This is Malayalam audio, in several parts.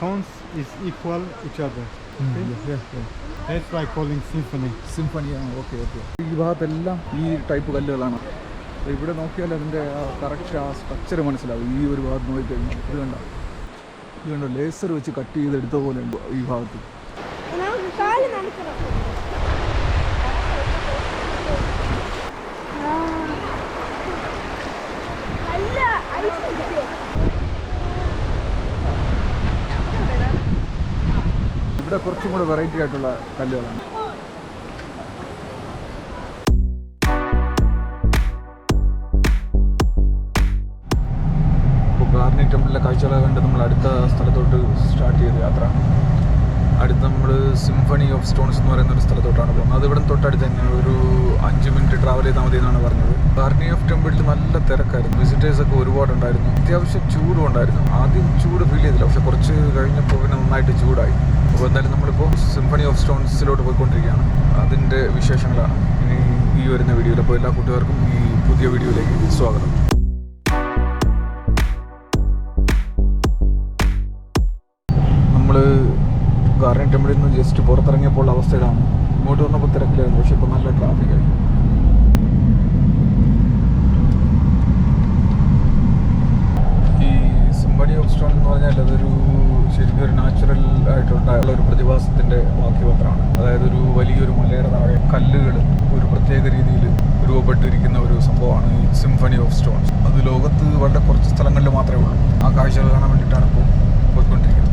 stones is equal each other. That's why calling symphony. Symphony, okay okay ഈ ഭാഗത്തെല്ലാം ഈ ടൈപ്പ് കല്ലുകളാണ്. അപ്പോൾ ഇവിടെ നോക്കിയാൽ അതിന്റെ ആ കറക്റ്റ് ആ സ്ട്രക്ചർ മനസ്സിലാവും. ഈ ഒരു ഭാഗത്ത് നോക്കിക്കഴിഞ്ഞാൽ ഇത് കണ്ട? ഇത് കണ്ടോ? ലേസർ വെച്ച് കട്ട് ചെയ്തെടുത്ത പോലെ ഉണ്ട് ഈ ഭാഗത്ത്. ഇവിടെ കുറച്ചും കൂടെ വെറൈറ്റി ആയിട്ടുള്ള കല്ലുകളാണ്. ഗാർണി ടെമ്പിളിലെ കാഴ്ചകളെ കണ്ട് നമ്മൾ അടുത്ത സ്ഥലത്തോട്ട് സ്റ്റാർട്ട് ചെയ്ത യാത്ര. അടുത്ത് നമ്മൾ സിംഫണി ഓഫ് സ്റ്റോൺസ് എന്ന് പറയുന്ന ഒരു സ്ഥലത്തോട്ടാണ് പോകുന്നത്. അത് ഇവിടെ തൊട്ടടുത്ത് തന്നെ ഒരു അഞ്ച് മിനിറ്റ് ട്രാവൽ ചെയ്താൽ മതി എന്നാണ് പറഞ്ഞത്. ഗാർണി ഓഫ് ടെമ്പിളിൽ നല്ല തിരക്കായിരുന്നു. വിസിറ്റേഴ്സ് ഒക്കെ ഒരുപാടുണ്ടായിരുന്നു. അത്യാവശ്യം ചൂടും ഉണ്ടായിരുന്നു. ആദ്യം ചൂട് ഫീൽ ചെയ്തില്ല. പക്ഷെ കുറച്ച് കഴിഞ്ഞപ്പോൾ പിന്നെ നന്നായിട്ട് ചൂടായി. അപ്പോൾ എന്തായാലും നമ്മളിപ്പോൾ സിംഫണി ഓഫ് സ്റ്റോൺസിലോട്ട് പോയിക്കൊണ്ടിരിക്കുകയാണ്. അതിന്റെ വിശേഷങ്ങളാണ്. ഇനി ഈ വരുന്ന വീഡിയോയിൽ അപ്പോൾ എല്ലാ കൂട്ടുകാർക്കും ഈ പുതിയ വീഡിയോയിലേക്ക് സ്വാഗതം. നമ്മൾ ഗാർഡൻ ടെമ്പിളിൽ നിന്ന് ജസ്റ്റ് പുറത്തിറങ്ങിയപ്പോൾ അവസ്ഥയിലാണ്. ഇങ്ങോട്ട് വന്നപ്പോൾ തിരക്കിലായിരുന്നു. പക്ഷേ ഇപ്പോൾ നല്ല ട്രാഫിക്കായി ഈ സിംബണി ഓഫ് സ്റ്റോൺ എന്ന് പറഞ്ഞാൽ അതൊരു ശരിക്കും ഒരു നാച്ചുറൽ ആയിട്ടുണ്ടായുള്ള ഒരു പ്രതിഭാസത്തിന്റെ വാക്യപത്രമാണ്. അതായത് ഒരു വലിയൊരു മലയുടെ താഴെ കല്ലുകൾ ഒരു പ്രത്യേക രീതിയിൽ രൂപപ്പെട്ടിരിക്കുന്ന ഒരു സംഭവമാണ് ഈ സിംഫണി ഓഫ് സ്റ്റോൺസ് അത് ലോകത്ത് വളരെ കുറച്ച് സ്ഥലങ്ങളിൽ മാത്രമേ ഉള്ളൂ. ആ കാഴ്ചകൾ കാണാൻ വേണ്ടിയിട്ടാണ് ഇപ്പോൾ പോയിക്കൊണ്ടിരിക്കുന്നത്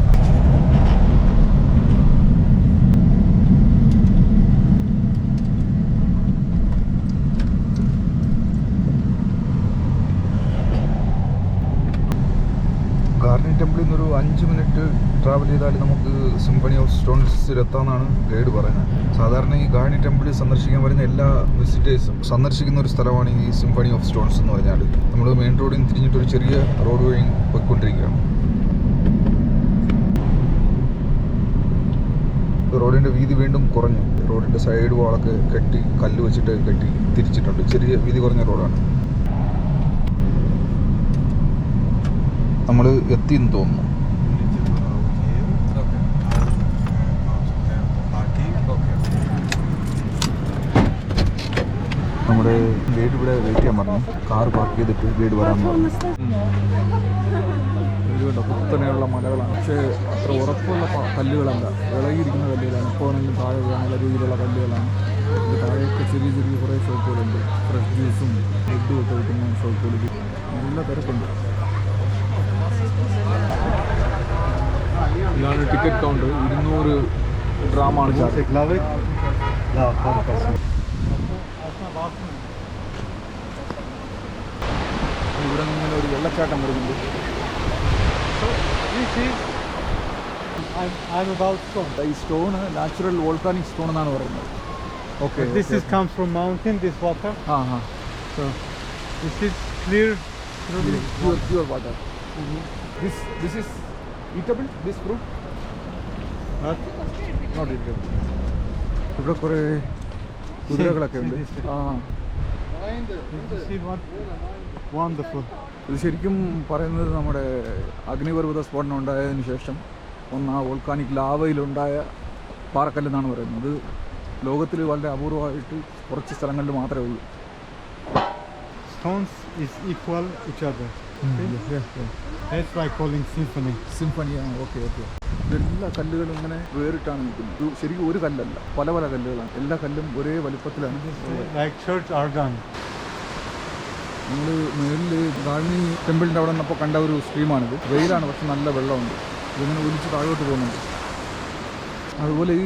ഗാർഡൻ ടെമ്പിളിൽ നിന്നൊരു അഞ്ച് മിനിറ്റ് ട്രാവൽ ചെയ്താൽ നമുക്ക് സിംഫണി ഓഫ് സ്റ്റോൺസിൽ എത്താമെന്നാണ് ഗൈഡ് പറയുന്നത്. സാധാരണ ഈ ഗാണി ടെമ്പിൾ സന്ദർശിക്കാൻ വരുന്ന എല്ലാ വിസിറ്റേഴ്സും സന്ദർശിക്കുന്ന ഒരു സ്ഥലമാണ് ഈ സിംഫണി ഓഫ് സ്റ്റോൺസ് എന്ന് പറഞ്ഞാൽ നമ്മൾ മെയിൻ റോഡിൽ നിന്ന് തിരിഞ്ഞിട്ട് ഒരു ചെറിയ റോഡ് വഴി പോയിക്കൊണ്ടിരിക്കുകയാണ്. റോഡിന്റെ വീതി വീണ്ടും കുറഞ്ഞു. റോഡിന്റെ സൈഡ് വാളൊക്കെ കെട്ടി കല്ല് വെച്ചിട്ട് കെട്ടി തിരിച്ചിട്ടുണ്ട്. ചെറിയ വീതി കുറഞ്ഞ റോഡാണ്. നമ്മൾ എത്തിയെന്ന് തോന്നുന്നു. നമ്മുടെ ഗൈഡ് ഇവിടെ വെയിറ്റ് ചെയ്യാൻ പറഞ്ഞു. കാർ പാർക്ക് ചെയ്തിട്ട് ഗൈഡ് വരാൻ പറഞ്ഞു. കുത്തനെയുള്ള മലകളാണ്. പക്ഷേ അത്ര ഉറപ്പുള്ള കല്ലുകളല്ല. ഇളകിയിരിക്കുന്ന കല്ലുകളാണ്. ഇപ്പോൾ ആണെങ്കിലും താഴെ വീഴാനുള്ള രീതിയിലുള്ള കല്ലുകളാണ്. ഇത് താഴെയൊക്കെ ചെറിയ ചെറിയ കുറേ ഷോപ്പുകളുണ്ട് ഫ്രഷ് ജ്യൂസും ഫുഡും ഒക്കെ വിൽക്കുന്ന ഷോപ്പുകൾ നല്ല തിരക്കുണ്ട്. ഇതാണ് ടിക്കറ്റ് കൗണ്ട് ഇരുന്നൂറ് ഡ്രാമാണ് ചാർജ് Glawy? Da, fantastycznie. ഇവിടെ നിന്ന് ഇങ്ങനെ ഒരു വെള്ളച്ചാട്ടം വരുന്നുണ്ട് This is. I'm, I'm about stone. ഈ സ്റ്റോൺ നാച്ചുറൽ വോൾക്കാനിക് സ്റ്റോൺ എന്നാണ് പറയുന്നത് okay But this is comes from mountain. This water. ആ ആ So this is clear. through this pure water. Pure water this this is edible this fruit But not edible ഇവിടെ കുറേ കുതിരകളൊക്കെ ഉണ്ട് See, see, ആ Wonderful. ഇത് ശരിക്കും പറയുന്നത് നമ്മുടെ അഗ്നിപർവത സ്ഫോടനം ഉണ്ടായതിനു ശേഷം ഒന്ന് ആ വോൾക്കാനിക് ലാവയിലുണ്ടായ പാറക്കല്ലെന്നാണ് പറയുന്നത്. ലോകത്തിൽ വളരെ അപൂർവമായിട്ട് കുറച്ച് സ്ഥലങ്ങളിൽ മാത്രമേ ഉള്ളൂ. Equal each other. That's why calling symphony. Symphony, ആ ഓക്കെ ഓക്കെ ഇതെല്ലാ കല്ലുകളും ഇങ്ങനെ വേറിട്ടാണ് നിൽക്കുന്നത്. ശരിക്കും ഒരു കല്ലല്ല. പല പല കല്ലുകളാണ്. എല്ലാ കല്ലും ഒരേ വലുപ്പത്തിലാണ്. നമ്മൾ മേളിൽ ഗാന്ധി ടെമ്പിളിന്റെ അവിടെ നിന്നപ്പോൾ കണ്ട ഒരു സ്ട്രീമാണിത് വെയിലാണ് പക്ഷെ നല്ല വെള്ളമുണ്ട്. ഇതിങ്ങനെ ഒലിച്ച് താഴോട്ട് പോകുന്നുണ്ട്. അതുപോലെ ഈ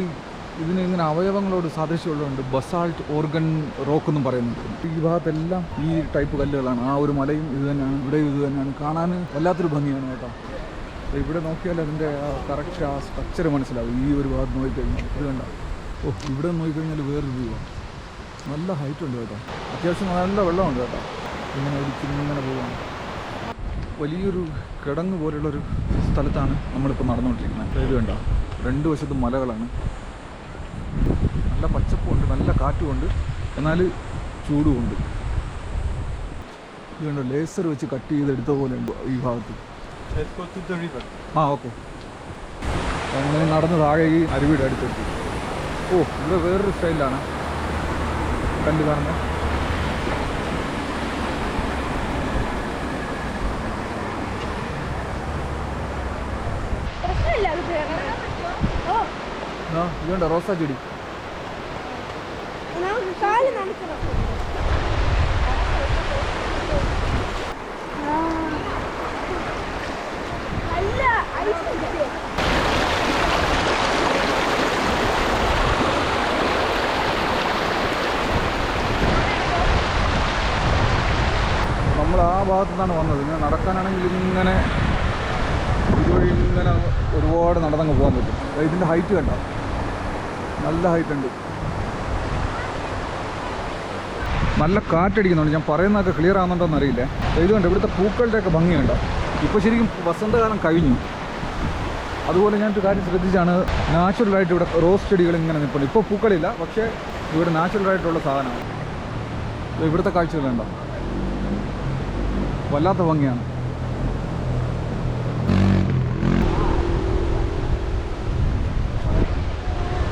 ഇതിന് ഇങ്ങനെ അവയവങ്ങളോട് സാദൃശ്യമുള്ളതുകൊണ്ട് ബസാൾട്ട് ഓർഗൻ റോക്ക് എന്നും പറയുന്നുണ്ട്. ഈ ഭാഗത്തെല്ലാം ഈ ടൈപ്പ് കല്ലുകളാണ്. ആ ഒരു മലയും ഇത് തന്നെയാണ് ഇവിടെയും ഇത് തന്നെയാണ്. കാണാൻ വല്ലാത്തൊരു ഭംഗിയാണ് കേട്ടോ. ഇവിടെ നോക്കിയാൽ അതിന്റെ ആ കറക്റ്റ് ആ സ്ട്രക്ചർ മനസ്സിലാവും. ഈ ഒരു ഭാഗത്ത് നോക്കിക്കഴിഞ്ഞാൽ ഇത് കണ്ട? ഓ ഇവിടെ നോക്കിക്കഴിഞ്ഞാൽ വേറൊരു വ്യൂ ആണ്. നല്ല ഹൈറ്റ് ഉണ്ട് കേട്ടോ. അത്യാവശ്യം നല്ല വെള്ളമുണ്ട് കേട്ടോ. ഇങ്ങനെ ഒലിച്ചിങ്ങനെ പോവാണ് വലിയൊരു കിടങ്ങ് പോലുള്ളൊരു സ്ഥലത്താണ് നമ്മളിപ്പോൾ നടന്നുകൊണ്ടിരിക്കുന്നത്. ഇത് വേണ്ട രണ്ട് വശത്തും മലകളാണ്. നല്ല പച്ചപ്പുണ്ട് നല്ല കാറ്റുമുണ്ട്. എന്നാൽ ചൂടുമുണ്ട്. ഇത് ലേസർ വെച്ച് കട്ട് ചെയ്തെടുത്ത പോലെ ഉണ്ട് ഈ ഭാഗത്ത്. ആ ഓക്കെ. നമ്മൾ നടന്ന് താഴെ ഈ അരുവിയുടെ അടുത്തെത്തി. ഓ ഇവിടെ വേറൊരു സ്റ്റൈലാണ് കണ്ടു കാണുന്നത് പ്രശ്നമില്ല അത് കേറാൻ. ഓ ആ ഇതുണ്ട് റോസാ ചെടി. നമ്മൾ ആ. ഭാഗത്തു നിന്നാണ് വന്നത്. ഇങ്ങനെ നടക്കാനാണെങ്കിൽ ഇങ്ങനെ ഇതുവഴി ഇങ്ങനെ ഒരുപാട് നടന്നങ്ങ് പോകാൻ പറ്റും. ഇതിന്റെ ഹൈറ്റ് കണ്ട? നല്ല ഹൈറ്റ് ഉണ്ട്. നല്ല കാറ്റടിക്കുന്നുണ്ട്. ഞാൻ പറയുന്നതൊക്കെ ക്ലിയർ ആകുന്നുണ്ടോ എന്നറിയില്ല ഇതുകൊണ്ട് ഇത് കണ്ടോ ഇവിടുത്തെ പൂക്കളുടെയൊക്കെ ഭംഗിയുണ്ട്? ഇപ്പോൾ ശരിക്കും വസന്തകാലം കഴിഞ്ഞു. അതുപോലെ ഞാനൊരു കാര്യം ശ്രദ്ധിച്ചാണ് നാച്ചുറലായിട്ട് ഇവിടെ റോസ് ചെടികൾ ഇങ്ങനെ നിൽപ്പുണ്ട് ഇപ്പോൾ പൂക്കളില്ല പക്ഷേ ഇവിടെ നാച്ചുറലായിട്ടുള്ള സാധനമാണ്. ദേ ഇവിടുത്തെ കാഴ്ചകളുണ്ടോ വല്ലാത്ത ഭംഗിയാണ്.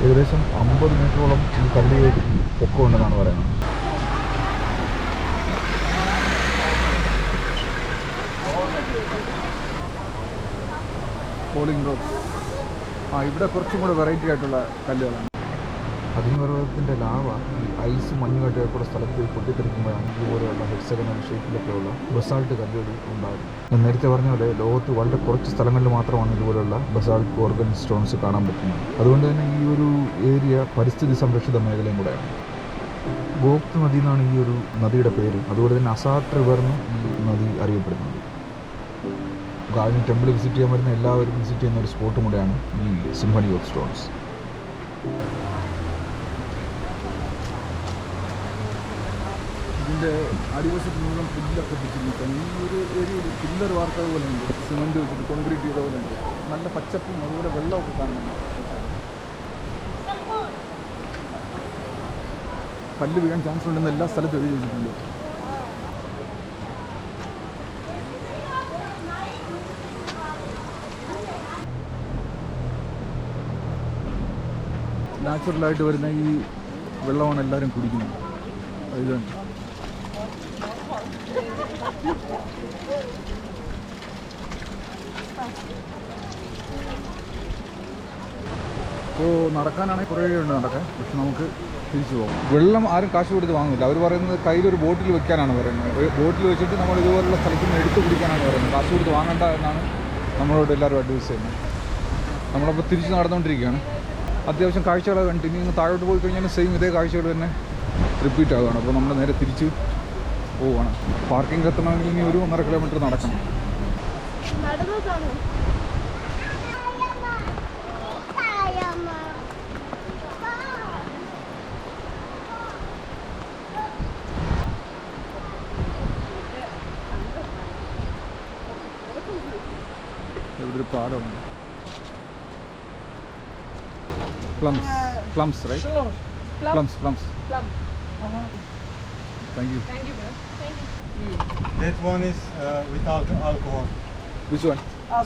ഏകദേശം അമ്പത് മീറ്ററോളം ഈ കല്ല് പൊക്കമുണ്ടെന്നാണ് പറയുന്നത്. പോളിംഗ് റോഡ് ആ ഇവിടെ കുറച്ചും കൂടെ വെറൈറ്റി ആയിട്ടുള്ള കല്ലുകളാണ്. അഗ്നിപർവതത്തിന്റെ ലാവ ഈ ഐസ് മഞ്ഞുകെട്ടിയുള്ള സ്ഥലത്ത് പൊട്ടിത്തെറിക്കുമ്പോഴാണ് ഇതുപോലെയുള്ള ഹെക്സഗണൽ ഷേപ്പിലൊക്കെയുള്ള ബസാൾട്ട് കല്ലുകൾ ഉണ്ടാകുന്നത്. ഞാൻ നേരത്തെ പറഞ്ഞ പോലെ ലോകത്ത് വളരെ കുറച്ച് സ്ഥലങ്ങളിൽ മാത്രമാണ് ഇതുപോലെയുള്ള ബസാൾട്ട് ഓർഗൻ സ്റ്റോൺസ് കാണാൻ പറ്റുന്നത്. അതുകൊണ്ട് തന്നെ ഈ ഒരു ഏരിയ പരിസ്ഥിതി സംരക്ഷിത മേഖലയും കൂടെയാണ്. ഗോപ്ത് നദി എന്നാണ് ഈ ഒരു നദിയുടെ പേര്. അതുപോലെ തന്നെ അസാട്ട് എന്ന് ഈ നദി അറിയപ്പെടുന്നത്. ഗാർഡൻ ടെമ്പിൾ വിസിറ്റ് ചെയ്യാൻ വരുന്ന എല്ലാവരും വിസിറ്റ് ചെയ്യുന്ന ഒരു സ്പോട്ടും കൂടെയാണ് ഈ സിംഫണി ഓഫ് സ്റ്റോൺസ്. ഇതിന്റെ അടിവശത്ത് മുഴുവൻ പുല്ലൊക്കെ പിടിച്ചിരിക്കും ഈ ഒരു ഏരിയയിൽ പില്ലർ വാർത്തത് പോലെയുണ്ട്. സിമെന്റ് വെച്ചിട്ട് കോൺക്രീറ്റ് ചെയ്ത പോലെയുണ്ട്. നല്ല പച്ചപ്പും അതുപോലെ വെള്ളമൊക്കെ കാണുന്നുണ്ട്. കല്ല് വീഴാൻ ചാൻസ് ഉണ്ടെന്ന് എല്ലാ സ്ഥലത്തും എഴുതി വെച്ചിട്ടുണ്ട്. നാച്ചുറലായിട്ട് വരുന്ന ഈ വെള്ളമാണ് എല്ലാവരും കുടിക്കുന്നത്. ഇതാണ് ഇപ്പോൾ നടക്കാനാണെങ്കിൽ കുറേ ഉണ്ട് നടക്കാൻ. പക്ഷെ നമുക്ക് തിരിച്ചു പോകാം. വെള്ളം ആരും കാശ് കൊടുത്ത് വാങ്ങില്ല അവർ പറയുന്നത് കയ്യിലൊരു ബോട്ടിൽ വെക്കാനാണ് പറയുന്നത്. ഒരു ബോട്ടിൽ വെച്ചിട്ട് നമ്മൾ ഇതുപോലുള്ള സ്ഥലത്ത് നിന്ന് എടുത്ത് കുടിക്കാനാണ് പറയുന്നത്. കാശ് കൊടുത്ത് വാങ്ങണ്ട എന്നാണ് നമ്മളോട് എല്ലാവരും അഡ്വൈസ് ചെയ്യുന്നത്. നമ്മളപ്പോൾ തിരിച്ച് നടന്നുകൊണ്ടിരിക്കുകയാണ്. അത്യാവശ്യം കാഴ്ചകൾ കണ്ടിന്യൂ താഴോട്ട് പോയി കഴിഞ്ഞാൽ സെയിം ഇതേ കാഴ്ചകൾ തന്നെ റിപ്പീറ്റ് ആവുകയാണ്. അപ്പോൾ നമ്മൾ നേരെ തിരിച്ച് പോവുകയാണ് പാർക്കിംഗ് എത്തണമെങ്കിൽ ഇനി ഒരു ഒന്നര കിലോമീറ്റർ നടക്കണം. ഇവിടെ ഒരു പാലമുണ്ട്. Plums plums right plums plums thank you That one is uh, without alcohol. Which one? Oh.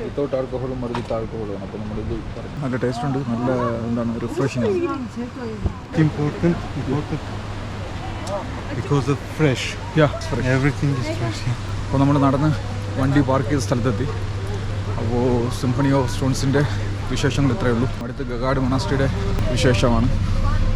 Without ആൽക്കഹോളും അത് വിത്ത് ആൽക്കഹോളും ആണ് അപ്പോൾ നമ്മളിത് നല്ല ടേസ്റ്റ് ഉണ്ട് നല്ല എന്താണ് റിഫ്രഷിംഗ് ആണ് It's important, important because of fresh. Yeah Everything is fresh. yeah. അപ്പോൾ നമ്മൾ നടന്ന് വണ്ടി പാർക്ക് ചെയ്ത സ്ഥലത്തെത്തി അപ്പോൾ സിംഫണി ഓഫ് സ്റ്റോൺസിന്റെ വിശേഷങ്ങൾ ഇത്രയേ ഉള്ളൂ അടുത്ത് ഗഗാഡ് മൊണാസ്റ്റിയുടെ വിശേഷമാണ്